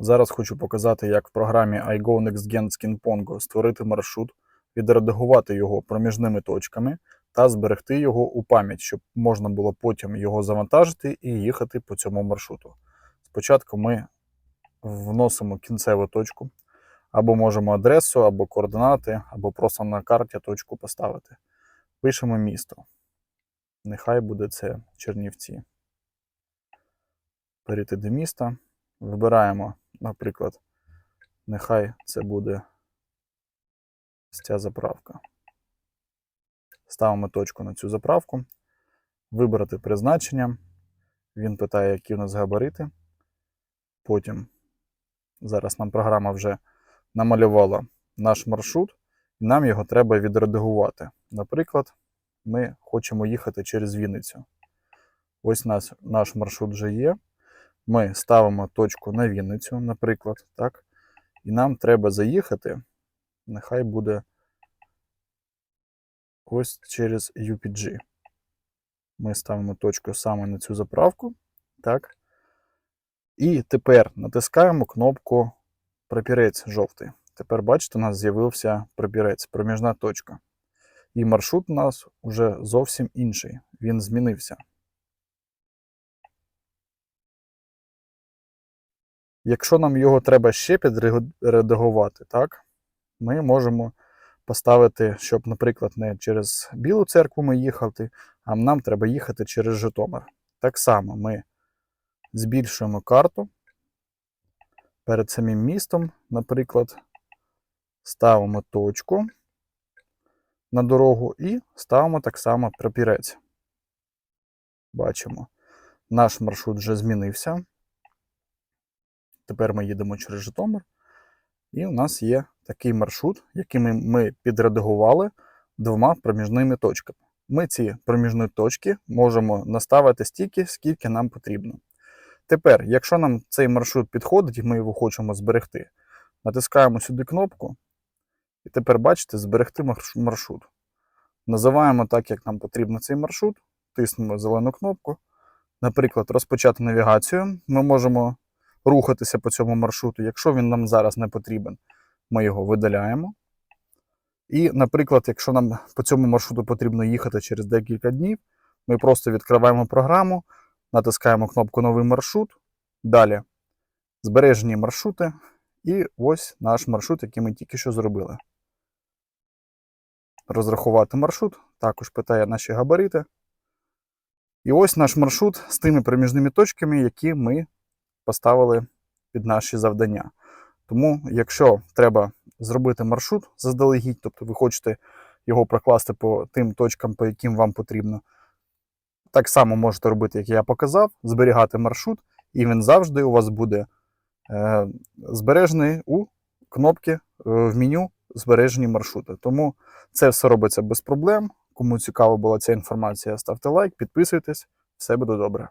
Зараз хочу показати, як в програмі iGo NextGen Skin Pongo створити маршрут, відредагувати його проміжними точками та зберегти його у пам'ять, щоб можна було потім його завантажити і їхати по цьому маршруту. Спочатку ми вносимо кінцеву точку, або можемо адресу, або координати, або просто на карті точку поставити. Пишемо місто. Нехай буде це Чернівці. Перейти до міста. Вибираємо, наприклад, нехай це буде ця заправка. Ставимо точку на цю заправку, вибрати призначення. Він питає, які у нас габарити. Потім зараз нам програма вже намалювала наш маршрут, і нам його треба відредагувати. Наприклад, ми хочемо їхати через Вінницю. Ось наш, наш маршрут вже є. Ми ставимо точку на Вінницю, наприклад, так? І нам треба заїхати. Нехай буде ось через UPG. Ми ставимо точку саме на цю заправку. Так. І тепер натискаємо кнопку Прапірець жовтий. Тепер, бачите, у нас з'явився прапірець, проміжна точка. І маршрут у нас вже зовсім інший. Він змінився. Якщо нам його треба ще підредагувати, так, ми можемо поставити, щоб, наприклад, не через Білу церкву ми їхали, а нам треба їхати через Житомир. Так само ми збільшуємо карту перед самим містом, наприклад, ставимо точку на дорогу і ставимо так само прапірець. Бачимо, наш маршрут вже змінився. Тепер ми їдемо через Житомир. І у нас є такий маршрут, який ми, підредагували двома проміжними точками. Ми ці проміжні точки можемо наставити стільки, скільки нам потрібно. Тепер, якщо нам цей маршрут підходить і ми його хочемо зберегти, натискаємо сюди кнопку. І тепер бачите, зберегти маршрут. Називаємо так, як нам потрібно цей маршрут, тиснемо зелену кнопку. Наприклад, розпочати навігацію. Ми можемо рухатися по цьому маршруту. Якщо він нам зараз не потрібен, ми його видаляємо. І, наприклад, якщо нам по цьому маршруту потрібно їхати через декілька днів, ми просто відкриваємо програму, натискаємо кнопку Новий маршрут. Далі збережені маршрути. І ось наш маршрут, який ми тільки що зробили. Розрахувати маршрут, також питає наші габарити. І ось наш маршрут з тими проміжними точками, які ми поставили під наші завдання. Тому, якщо треба зробити маршрут заздалегідь, тобто ви хочете його прокласти по тим точкам, по яким вам потрібно, так само можете робити, як я показав, зберігати маршрут, і він завжди у вас буде е, збережений у кнопки е, в меню збережені маршрути. Тому це все робиться без проблем. Кому цікава була ця інформація, ставте лайк, підписуйтесь, все буде добре.